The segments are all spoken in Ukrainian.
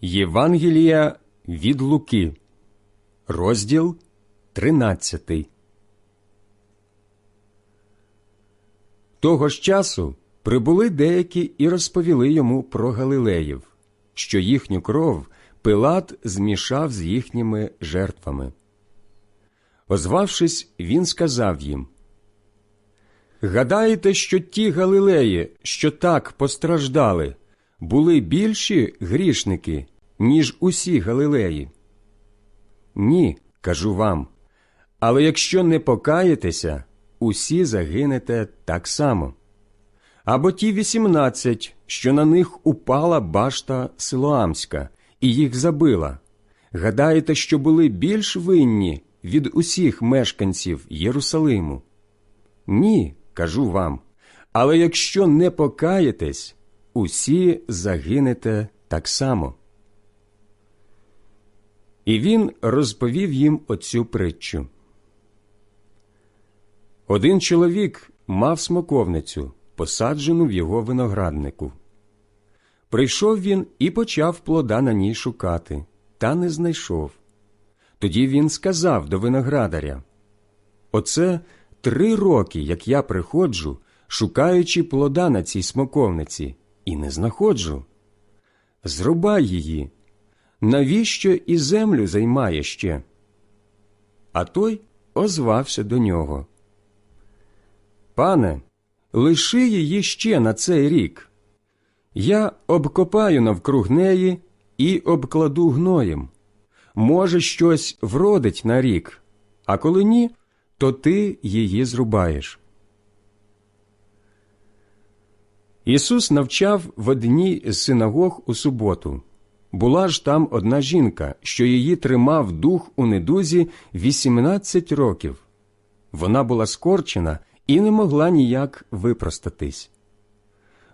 Євангелія від Луки, розділ 13. Того ж часу прибули деякі і розповіли йому про Галилеїв, що їхню кров Пилат змішав з їхніми жертвами. Озвавшись, він сказав їм Гадаєте, що ті Галилеї, що так постраждали, були більші грішники, ніж усі Галилеї? Ні, кажу вам. Але якщо не покаєтеся, усі загинете так само. Або ті вісімнадцять, що на них упала башта Силоамська, і їх забила. Гадаєте, що були більш винні від усіх мешканців Єрусалиму? Ні, кажу вам. Але якщо не покаєтесь, усі загинете так само. І він розповів їм оцю притчу. Один чоловік мав смоковницю, посаджену в його винограднику. Прийшов він і почав плода на ній шукати, та не знайшов. Тоді він сказав до виноградаря Оце три роки, як я приходжу, шукаючи плода на цій смоковниці, і не знаходжу. Зрубай її. Навіщо і землю займає ще? А той озвався до нього. Пане, лиши її ще на цей рік. Я обкопаю навкруг неї і обкладу гноєм. Може, щось вродить на рік, а коли ні, то ти її зрубаєш. Ісус навчав в одній з синагог у суботу. Була ж там одна жінка, що її тримав дух у недузі 18 років. Вона була скорчена і не могла ніяк випростатись.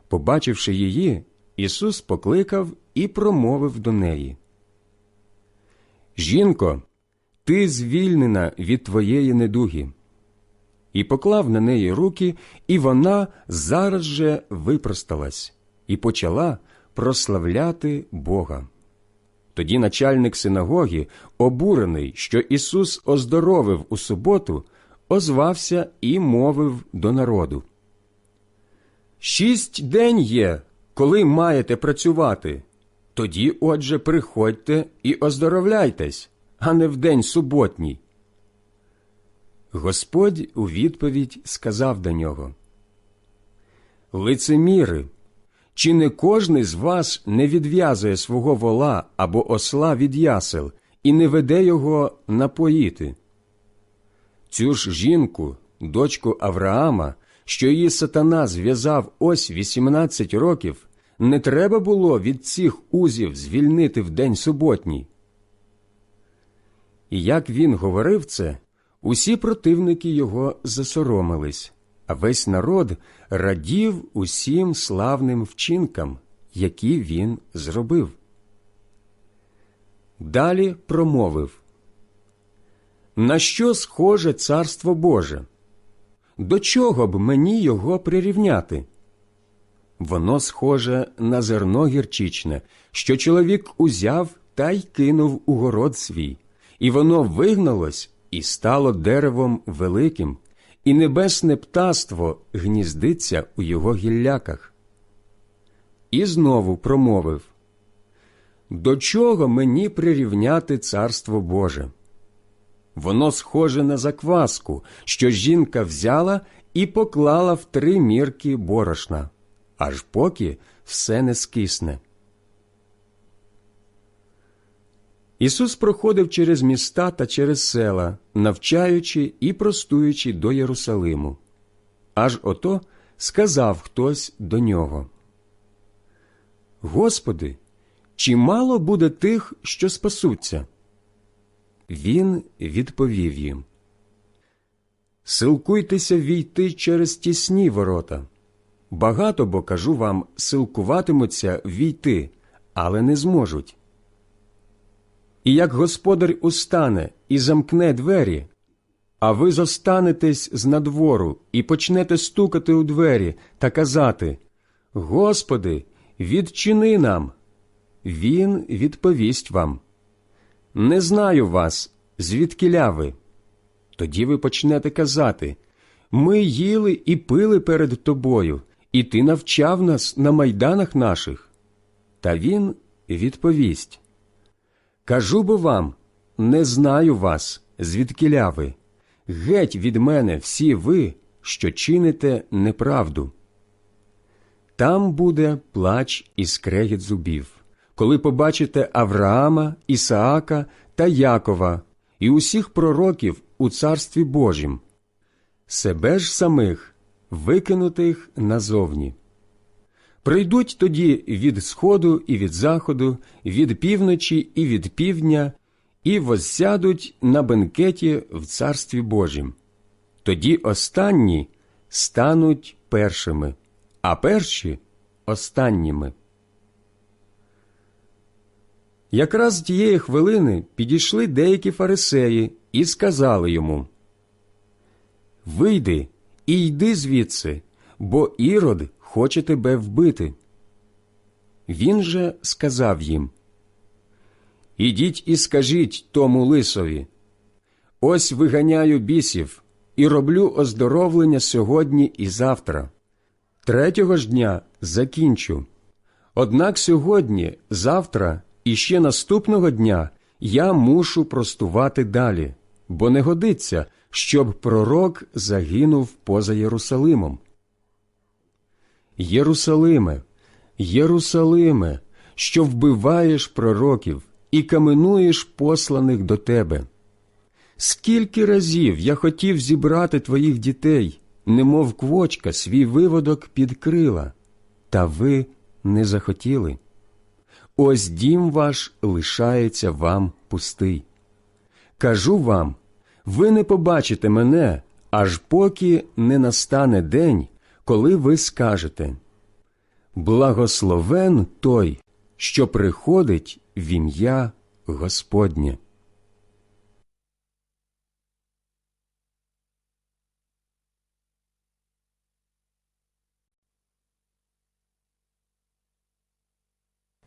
Побачивши її, Ісус покликав і промовив до неї. Жінко, ти звільнена від твоєї недуги. І поклав на неї руки, і вона зараз же випросталась і почала прославляти Бога. Тоді начальник синагоги, обурений, що Ісус оздоровив у суботу, озвався і мовив до народу. Шість день є, коли маєте працювати. Тоді, отже, приходьте і оздоровляйтесь, а не в день суботній. Господь у відповідь сказав до нього Лицеміри, чи не кожний з вас не відв'язує свого вола або осла від ясел і не веде його напоїти? Цю ж жінку, дочку Авраама, що її сатана зв'язав ось 18 років, не треба було від цих узів звільнити в день суботній. І як він говорив це, усі противники його засоромились, а весь народ радів усім славним вчинкам, які він зробив. Далі промовив На що схоже царство Боже? До чого б мені його прирівняти? Воно схоже на зерно гірчичне, що чоловік узяв та й кинув у город свій, і воно вигналось і стало деревом великим, і небесне птаство гніздиться у його гілляках. І знову промовив До чого мені прирівняти царство Боже? Воно схоже на закваску, що жінка взяла і поклала в три мірки борошна, аж поки все не скисне. Ісус проходив через міста та через села, навчаючи і простуючи до Єрусалиму. Аж ото сказав хтось до нього. Господи, чи мало буде тих, що спасуться? Він відповів їм Силкуйтеся війти через тісні ворота. Багато бо кажу вам, силкуватимуться війти, але не зможуть. І як господар устане і замкне двері, а ви зостанетесь з надвору і почнете стукати у двері та казати Господи, відчини нам. він відповість вам Не знаю вас, звідкиля ви. Тоді ви почнете казати Ми їли і пили перед тобою, і ти навчав нас на майданах наших. Та він відповість Кажу бо вам, не знаю вас, звідкиля ви. Геть від мене всі ви, що чините неправду. Там буде плач і скрегіт зубів, коли побачите Авраама, Ісаака та Якова і усіх пророків у Царстві Божім, себе ж самих викинутих назовні. Прийдуть тоді від сходу і від заходу, від півночі і від півдня, і возсядуть на бенкеті в Царстві Божім. Тоді останні стануть першими, а перші останніми. Якраз тієї хвилини підійшли деякі фарисеї і сказали йому Вийди і йди звідси, бо ірод хоче тебе вбити. Він же сказав їм Ідіть і скажіть тому лисові Ось виганяю бісів і роблю оздоровлення сьогодні і завтра. Третього ж дня закінчу. Однак сьогодні, завтра і ще наступного дня я мушу простувати далі, бо не годиться, щоб пророк загинув поза Єрусалимом. Єрусалиме, Єрусалиме, що вбиваєш пророків і каменуєш посланих до тебе. Скільки разів я хотів зібрати твоїх дітей, немов квочка свій виводок під крила, та ви не захотіли. Ось дім ваш лишається вам пустий. Кажу вам, ви не побачите мене, аж поки не настане день, коли ви скажете Благословен той, що приходить в ім'я Господнє.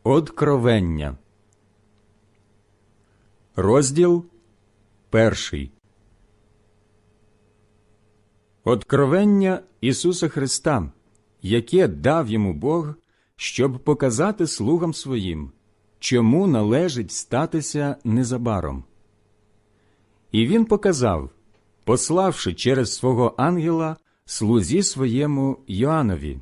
Откровення. Розділ перший. Откровення Ісуса Христа, яке дав йому Бог, щоб показати слугам своїм, чому належить статися незабаром. І він показав, пославши через свого ангела слузі своєму Йоаннові,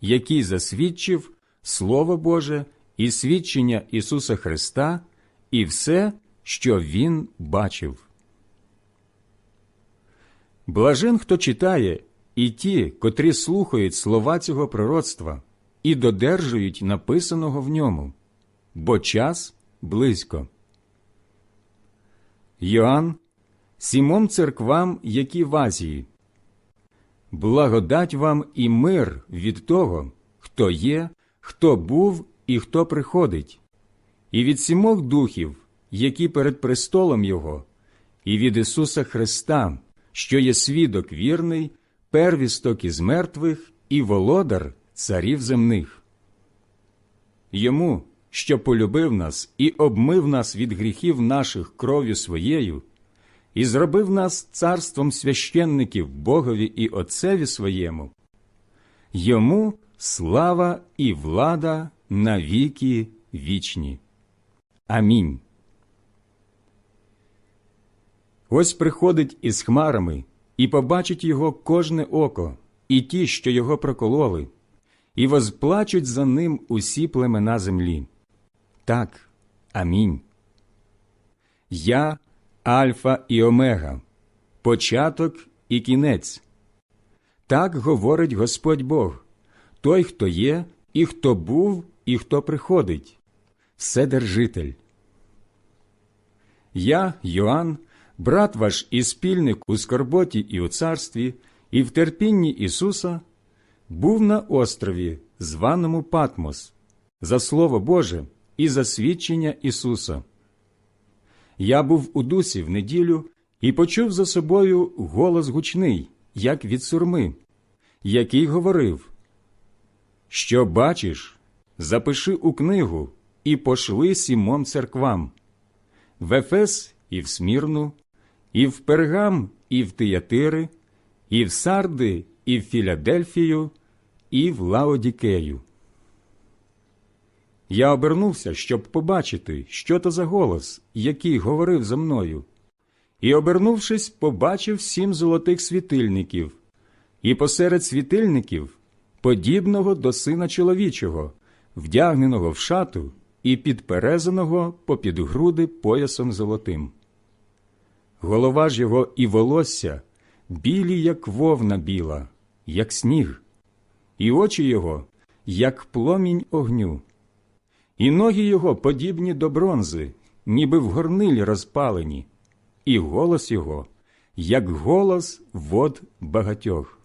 який засвідчив Слово Боже і свідчення Ісуса Христа, і все, що Він бачив. Блажен, хто читає, і ті, котрі слухають слова цього пророцтва і додержують написаного в ньому, бо час близько. Йоанн, сімом церквам, які в Азії. Благодать вам і мир від того, хто є, хто був і хто приходить, і від сімох духів, які перед престолом Його, і від Ісуса Христа, що є свідок вірний, первісток із мертвих і володар царів земних. Йому, що полюбив нас і обмив нас від гріхів наших кров'ю своєю, і зробив нас царством священників Богові і Отцеві своєму, йому слава і влада на віки вічні. Амінь. Ось приходить із хмарами і побачить його кожне око, і ті, що його прокололи, і возплачуть за ним усі племена землі. Так, амінь. Я Альфа і Омега, початок і кінець. Так говорить Господь Бог, той, хто є, і хто був, і хто приходить, Вседержитель. Я, Йоанн, брат ваш і спільник у скорботі і у царстві, і в терпінні Ісуса, був на острові, званому Патмос, за Слово Боже і за свідчення Ісуса. Я був у дусі в неділю і почув за собою голос гучний, як від сурми, який говорив Що бачиш, запиши у книгу і пошли сімом церквам в Ефес і в Смірну, і в Пергам, і в Тиятири, і в Сарди, і в Філадельфію, і в Лаодікею. Я обернувся, щоб побачити, що то за голос, який говорив за мною. І, обернувшись, побачив сім золотих світильників, і посеред світильників подібного до сина чоловічого, вдягненого в шату і підперезаного попід груди поясом золотим. Голова ж його і волосся білі, як вовна біла, як сніг, і очі його, як пломінь огню, і ноги його подібні до бронзи, ніби в горнилі розпалені, і голос його, як голос вод багатьох.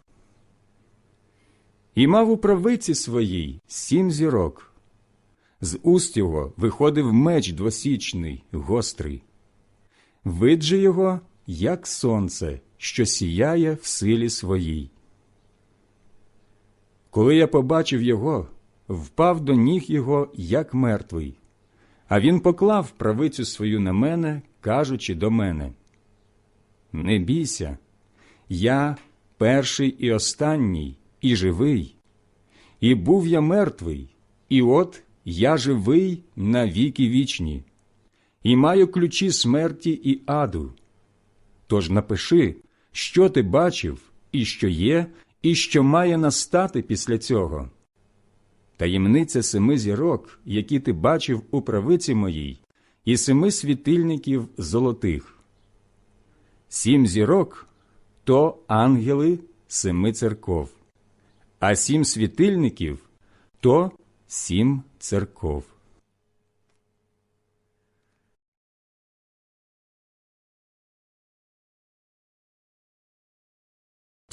І мав у правиці своїй сім зірок. З уст його виходив меч двосічний, гострий. Вид же його, як сонце, що сіяє в силі своїй. Коли я побачив його, впав до ніг його, як мертвий, а він поклав правицю свою на мене, кажучи до мене: Не бійся, я перший і останній, і живий, і був я мертвий, і от я живий на віки вічні, і маю ключі смерті і аду. Тож напиши, що ти бачив, і що є, і що має настати після цього. Таємниця семи зірок, які ти бачив у правиці моїй, і семи світильників золотих. Сім зірок то ангели семи церков, а сім світильників то сім церков.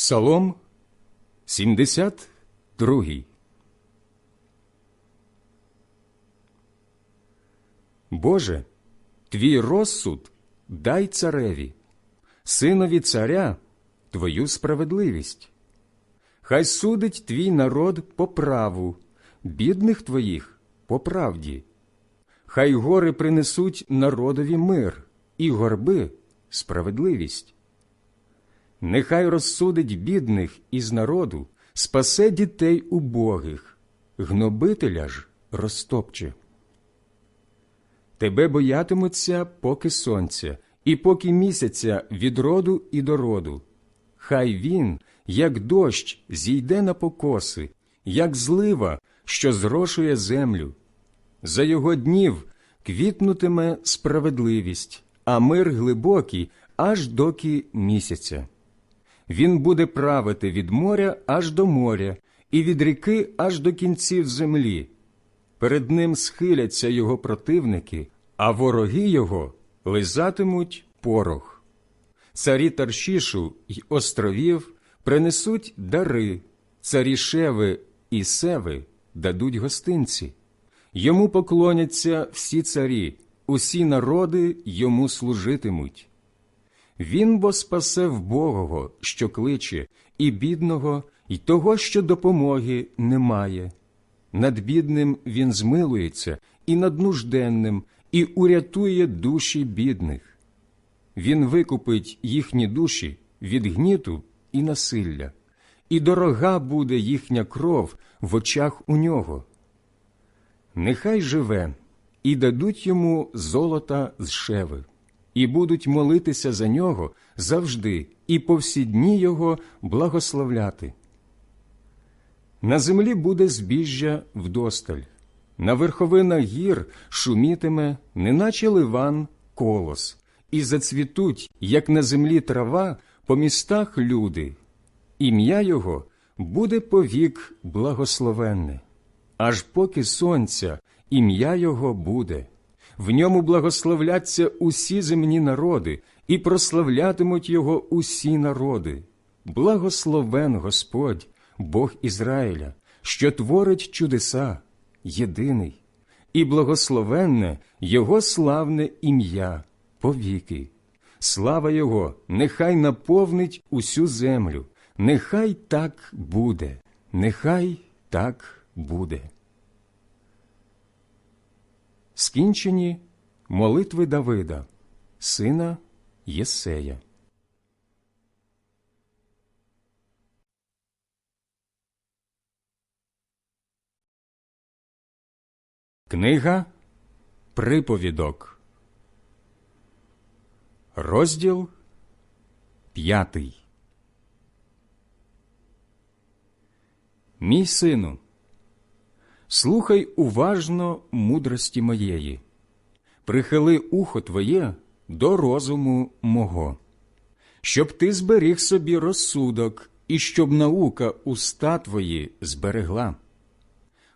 Псалом 72 Боже, твій розсуд дай цареві, синові царя твою справедливість. Хай судить твій народ по праву, бідних твоїх по правді. Хай гори принесуть народові мир і горби справедливість. Нехай розсудить бідних із народу, спасе дітей убогих, гнобителя ж розтопче. Тебе боятимуться поки сонця, і поки місяця від роду і до роду. Хай він, як дощ, зійде на покоси, як злива, що зрошує землю. За його днів квітнутиме справедливість, а мир глибокий, аж доки місяця. Він буде правити від моря аж до моря, і від ріки аж до кінців землі. Перед ним схиляться його противники, а вороги його лизатимуть порох. Царі Таршішу й островів принесуть дари, царі Шеви і Севи дадуть гостинці. Йому поклоняться всі царі, усі народи йому служитимуть. Він бо спасе вбогого, що кличе, і бідного, і того, що допомоги немає. Над бідним він змилується, і над нужденним, і урятує душі бідних. Він викупить їхні душі від гніту і насилля, і дорога буде їхня кров в очах у нього. Нехай живе, і дадуть йому золота з шеви, і будуть молитися за нього завжди, і по всі дні його благословляти. На землі буде збіжжя вдосталь, на верховинах гір шумітиме, неначе ливан колос, і зацвітуть, як на землі трава, по містах люди. Ім'я його буде повік благословенне, аж поки сонця ім'я його буде. В ньому благословляться усі земні народи, і прославлятимуть його усі народи. Благословен Господь, Бог Ізраїля, що творить чудеса, єдиний, і благословенне Його славне ім'я повіки. Слава Його нехай наповнить усю землю, нехай так буде, нехай так буде. Скінчені молитви Давида, сина Єсея. Книга Приповідок, розділ п'ятий. Мій сину, слухай уважно мудрості моєї, прихили ухо твоє до розуму мого, щоб ти зберіг собі розсудок і щоб наука уста твої зберегла.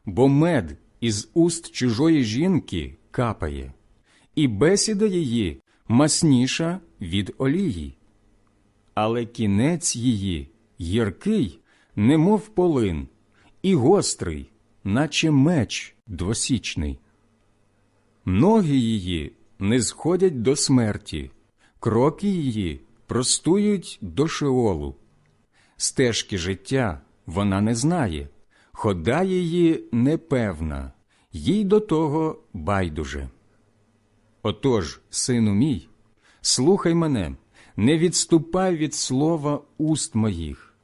Бо мед із уст чужої жінки капає, і бесіда її масніша від олії, але кінець її гіркий, немов полин, і гострий, наче меч двосічний. Ноги її не сходять до смерті, кроки її простують до шеолу. Стежки життя вона не знає, хода її непевна, їй до того байдуже. Отож, сину мій, слухай мене, не відступай від слова уст моїх,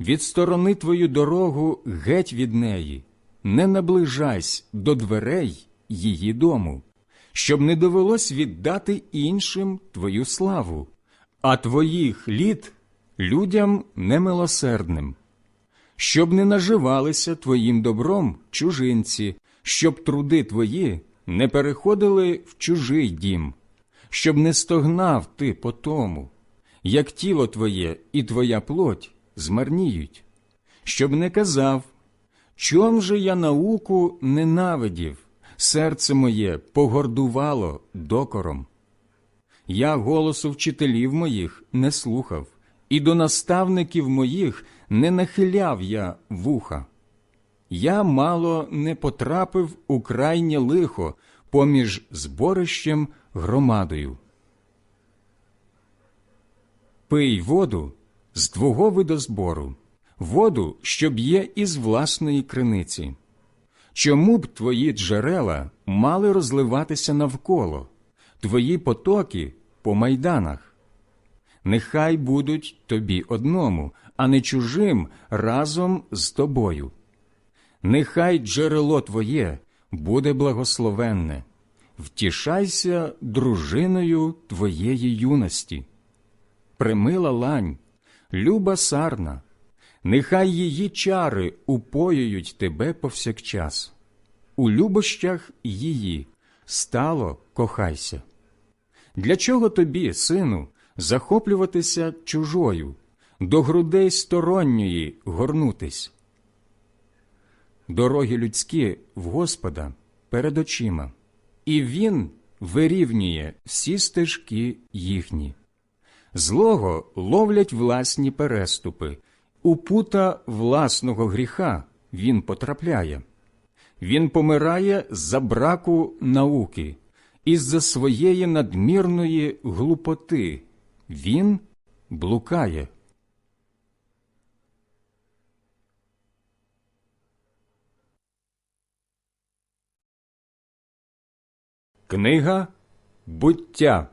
відсторони твою дорогу геть від неї, не наближайся до дверей її дому, щоб не довелось віддати іншим твою славу, а твоїх літ людям немилосердним щоб не наживалися твоїм добром чужинці, щоб труди твої не переходили в чужий дім, щоб не стогнав ти по тому, як тіло твоє і твоя плоть змарніють, щоб не казав, чом же я науку ненавидів, серце моє погордувало докором. Я голосу вчителів моїх не слухав, і до наставників моїх не нахиляв я вуха. Я мало не потрапив у крайнє лихо поміж зборищем громадою. Пий воду з твого видозбору, воду, що б'є із власної криниці. Чому б твої джерела мали розливатися навколо, твої потоки по майданах? Нехай будуть тобі одному, а не чужим разом з тобою. Нехай джерело твоє буде благословенне, втішайся дружиною твоєї юності. Примила лань, люба сарна, нехай її чари упоюють тебе повсякчас. У любощах її стало кохайся. Для чого тобі, сину, захоплюватися чужою, до грудей сторонньої горнутись? Дороги людські в Господа перед очима, і Він вирівнює всі стежки їхні. Злого ловлять власні переступи, у пута власного гріха він потрапляє. Він помирає з-за браку науки, із-за своєї надмірної глупоти. Він блукає. Книга буття,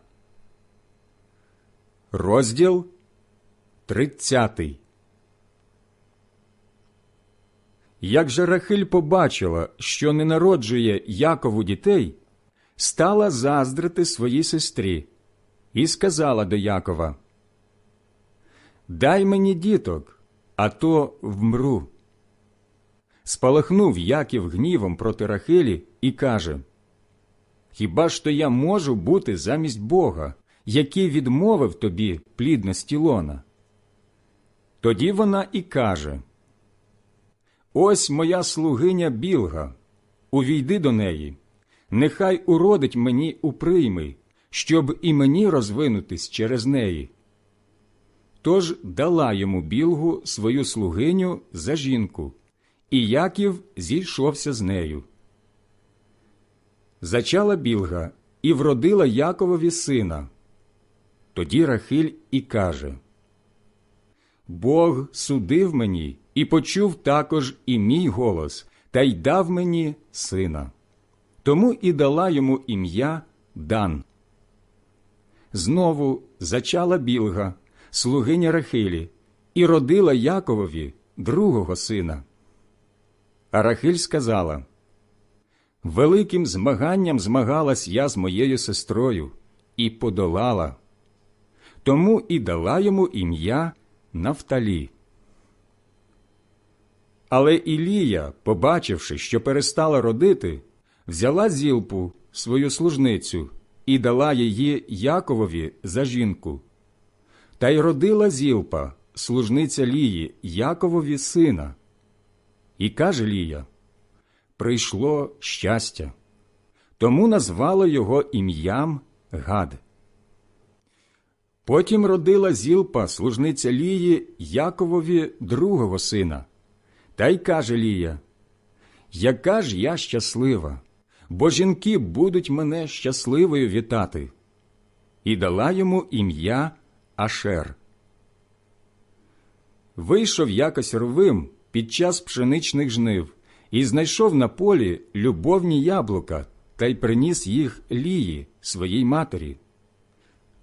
розділ тридцятий. Як же Рахиль побачила, що не народжує Якову дітей, стала заздрити своїй сестрі і сказала до Якова: Дай мені діток, а то вмру. Спалахнув Яків гнівом проти Рахилі і каже Хіба ж то я можу бути замість Бога, який відмовив тобі плідності лона? Тоді вона і каже Ось моя слугиня білга, увійди до неї, нехай уродить мені у прийми, щоб і мені розвинутись через неї. Тож дала йому білгу свою слугиню за жінку, і Яків зійшовся з нею. Зачала білга і вродила Яковові сина. Тоді Рахиль і каже Бог судив мені і почув також і мій голос, та й дав мені сина. тому і дала йому ім'я Дан. Знову зачала Білга, слугиня Рахилі, і родила Яковові другого сина. А Рахиль сказала Великим змаганням змагалась я з моєю сестрою і подолала. Тому і дала йому ім'я Нафталі. Але Ілія, побачивши, що перестала родити, взяла зілпу, свою служницю, і дала її Яковові за жінку. Та й родила зілпа, служниця Лії, Яковові сина. І каже Лія: Прийшло щастя, тому назвала його ім'ям Гад. Потім родила зілпа, служниця Лії, Яковові другого сина. Та й каже Лія, яка ж я щаслива, бо жінки будуть мене щасливою вітати. І дала йому ім'я Ашер. Вийшов якось рвим під час пшеничних жнив і знайшов на полі любовні яблука та й приніс їх Лії, своїй матері.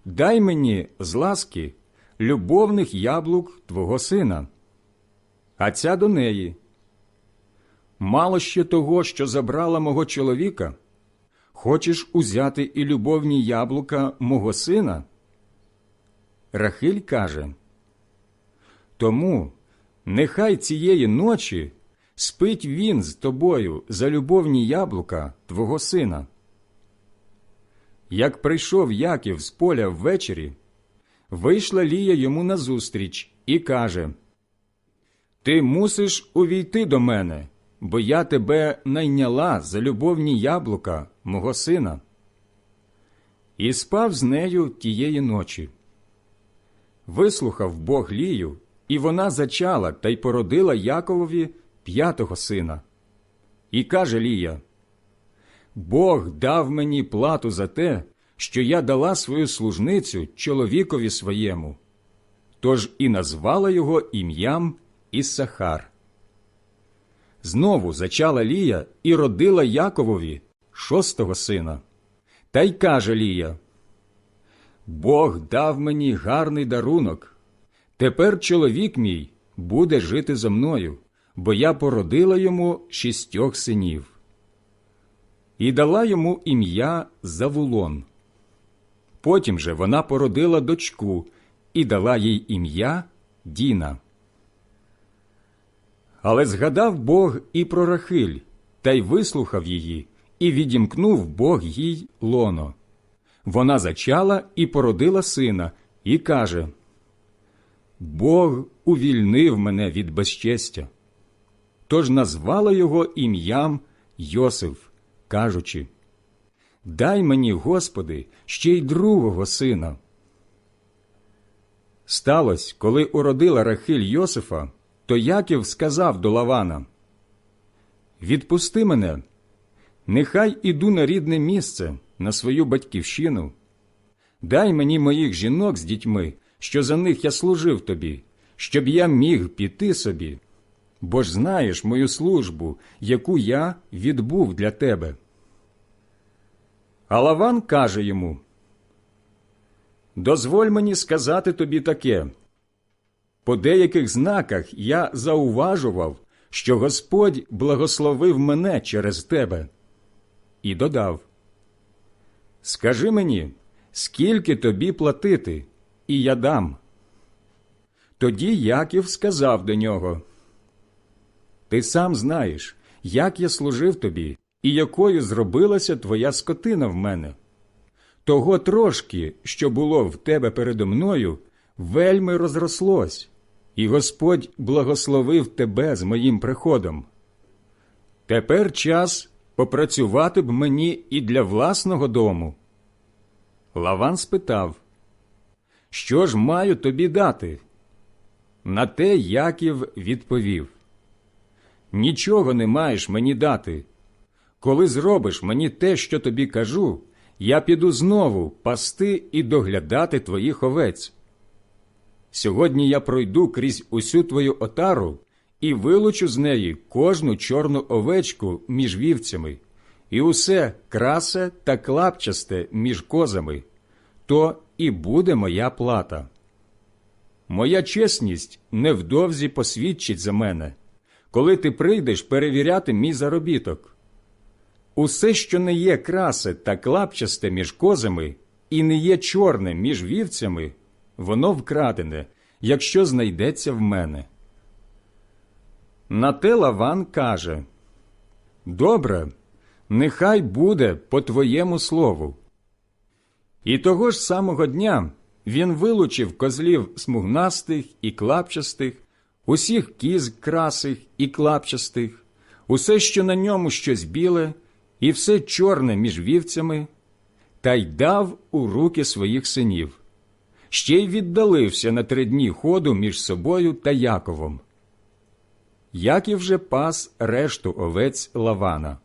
Дай мені з ласки любовних яблук твого сина а ця до неї. Мало ще того, що забрала мого чоловіка, хочеш узяти і любовні яблука мого сина? Рахиль каже Тому нехай цієї ночі спить він з тобою за любовні яблука твого сина. Як прийшов Яків з поля ввечері, вийшла Лія йому назустріч і каже ти мусиш увійти до мене, бо я тебе найняла за любовні яблука мого сина. І спав з нею тієї ночі. Вислухав Бог Лію, і вона зачала та й породила Яковові п'ятого сина. І каже Лія: Бог дав мені плату за те, що я дала свою служницю чоловікові своєму. Тож і назвала його ім'ям Іссахар. Знову зачала Лія і родила Яковові шостого сина. Та й каже Лія: Бог дав мені гарний дарунок. Тепер чоловік мій буде жити зо мною, бо я породила йому шістьох синів. І дала йому ім'я Завулон. Потім же вона породила дочку і дала їй ім'я Діна. Але згадав Бог і про Рахиль, та й вислухав її, і відімкнув Бог їй лоно. Вона зачала і породила сина, і каже: Бог увільнив мене від безчестя. Тож назвала його ім'ям Йосиф, кажучи: Дай мені, Господи, ще й другого сина. Сталось, коли уродила Рахиль Йосифа то Яків сказав до Лавана Відпусти мене, нехай іду на рідне місце, на свою батьківщину. Дай мені моїх жінок з дітьми, що за них я служив тобі, щоб я міг піти собі, бо ж знаєш мою службу, яку я відбув для тебе. А Лаван каже йому Дозволь мені сказати тобі таке. По деяких знаках я зауважував, що Господь благословив мене через тебе. І додав: Скажи мені, скільки тобі платити, і я дам. Тоді Яків сказав до нього: Ти сам знаєш, як я служив тобі, і якою зробилася твоя скотина в мене. Того трошки, що було в тебе передо мною, вельми розрослось і Господь благословив тебе з моїм приходом. Тепер час попрацювати б мені і для власного дому. Лаван спитав, Що ж маю тобі дати? На те Яків відповів: Нічого не маєш мені дати. Коли зробиш мені те, що тобі кажу, я піду знову пасти і доглядати твоїх овець. Сьогодні я пройду крізь усю твою отару і вилучу з неї кожну чорну овечку між вівцями, і усе красе та клапчасте між козами, то і буде моя плата. Моя чесність невдовзі посвідчить за мене, коли ти прийдеш перевіряти мій заробіток. Усе, що не є красе та клапчасте між козами, і не є чорне між вівцями, воно вкрадене, якщо знайдеться в мене. На те Лаван каже Добре, нехай буде по твоєму слову. І того ж самого дня він вилучив козлів смугнастих і клапчастих, усіх кіз красих і клапчастих, усе, що на ньому щось біле, і все чорне між вівцями, та й дав у руки своїх синів. Ще й віддалився на три дні ходу між собою та Яковом. Яків же пас решту овець Лавана.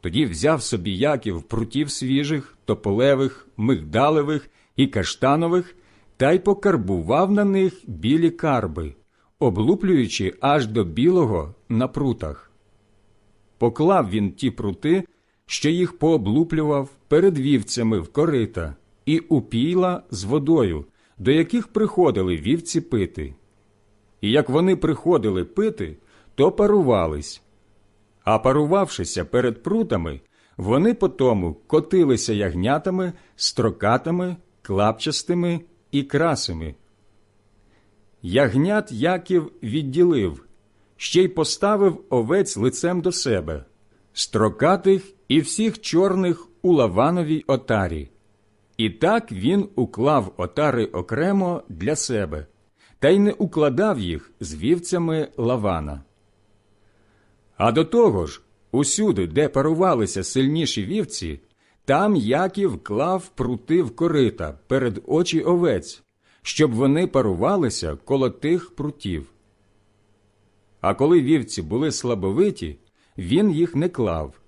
Тоді взяв собі Яків прутів свіжих, тополевих, мигдалевих і каштанових та й покарбував на них білі карби, облуплюючи аж до білого на прутах. Поклав він ті прути, що їх пооблуплював перед вівцями в корита і упійла з водою, до яких приходили вівці пити. І як вони приходили пити, то парувались. А парувавшися перед прутами, вони потому котилися ягнятами, строкатами, клапчастими і красими. Ягнят Яків відділив, ще й поставив овець лицем до себе, строкатих і всіх чорних у лавановій отарі. І так він уклав отари окремо для себе, та й не укладав їх з вівцями лавана. А до того ж, усюди, де парувалися сильніші вівці, там Яків клав прути в корита перед очі овець, щоб вони парувалися коло тих прутів. А коли вівці були слабовиті, він їх не клав.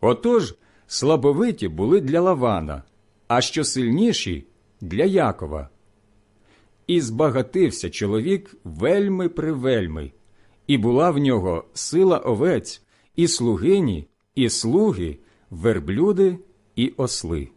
Отож, слабовиті були для Лавана, а що сильніші для Якова. І збагатився чоловік вельми привельми, і була в нього сила овець, і слугині, і слуги, верблюди і осли.